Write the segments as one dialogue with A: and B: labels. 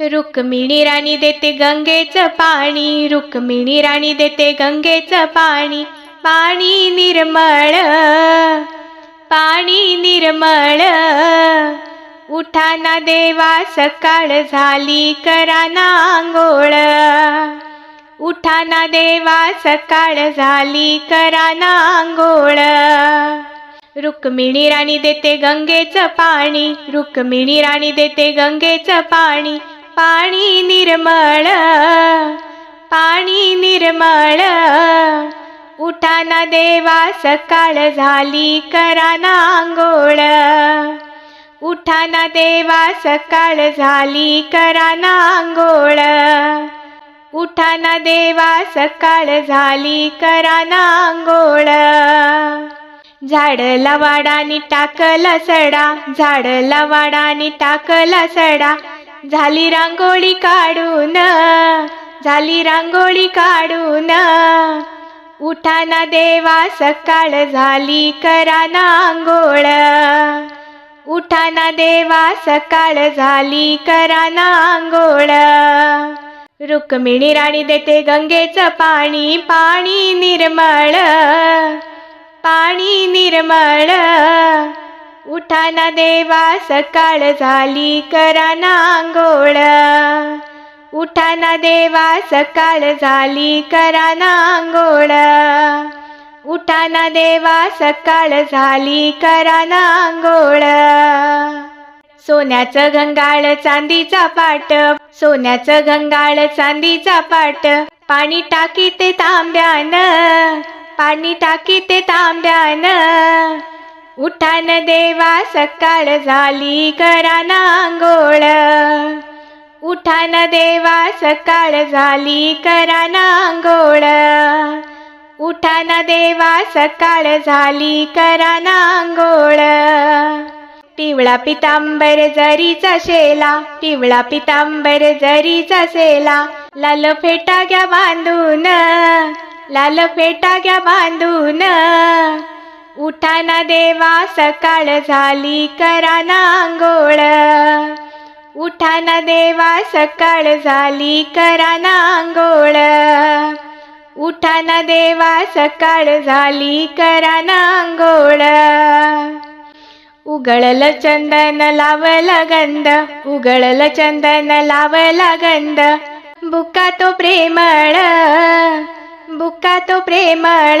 A: रुक्मिणी राणी देते गंगेचं पाणी रुक्मिणी राणी देते गंगेचं पाणी पाणी निर्मळ पाणी निर्मळ. उठाना देवा सकाळ झाली करा आंघोळ. उठाना देवा सकाळ झाली करा आंघोळ. रुक्मिणी राणी देते गंगेचं पाणी रुक्मिणी राणी देते गंगेचं पाणी पाणी निर्मळ पाणी निर्मळ. उठाना देवा सकाळ झाली कराना आंघोळ. उठाना देवा सकाळ झाली करा आंघोळ. उठाना देवा सकाळ झाली करा आंघोळ. झाडला वाडानी टाकला सडा झाडला वाडानी टाकला सडा झाली रांगोळी काढून झाली रांगोळी काढून. उठाना देवा सकाळ झाली करा नांगोळ उठाना देवा सकाळ झाली करा नांगोळ रुक्मिणी राणी देते गंगेचं पाणी पाणी निर्मळ. पाणी निर्मळ. उठाना देवा सकाळ झाली करा आंघोळ. उठाना देवा सकाळ झाली करा आंघोळ. उठाना देवा सकाळ झाली करा आंघोळ. सोन्याचं गंगाळ चांदीचा पाट सोन्याचं गंगाळ चांदीचा पाट पाणी टाकी ते तांब्यान पाणी टाकी ते तांब्यान. उठान देवा सकाळ झाली करा आंघोळ. उठान देवा सकाळ झाली करा आंघोळ. उठान देवा सकाळ झाली करा आंघोळ. पिवळा पितांबर जरीचा शेला पिवळा पितांबर जरीचा सेला लाल फेटा घ्या बांधून लाल फेटा घ्या बांधून. उठाना देवा सकाळ झाली करा आंघोळ. उठाना देवा सकाळ झाली करा आंघोळ. उठाना देवा सकाळ झाली करा आंघोळ. उगळल चंदन लावला गंध. उगळल चंदन लावला गंध. बुका तो प्रेमळ. बुका तो प्रेमळ.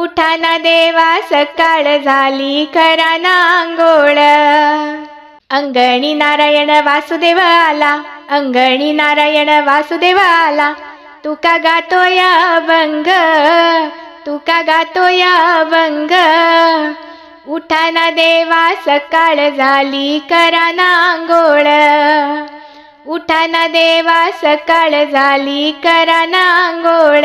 A: उठाना देवा सकाळ झाली करा आंघोळ. अंगणी नारायण वासुदेव आला अंगणी नारायण वासुदेव आला तुका गातो या अभंग? तुका गातो या अभंग? उठाना देवा सकाळ झाली करा आंघोळ. उठाना देवा सकाळ झाली करा आंघोळ.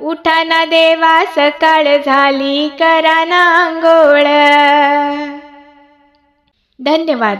A: उठा उठाना देवा सकाळ झाली करा ना आंघोळ धन्यवाद.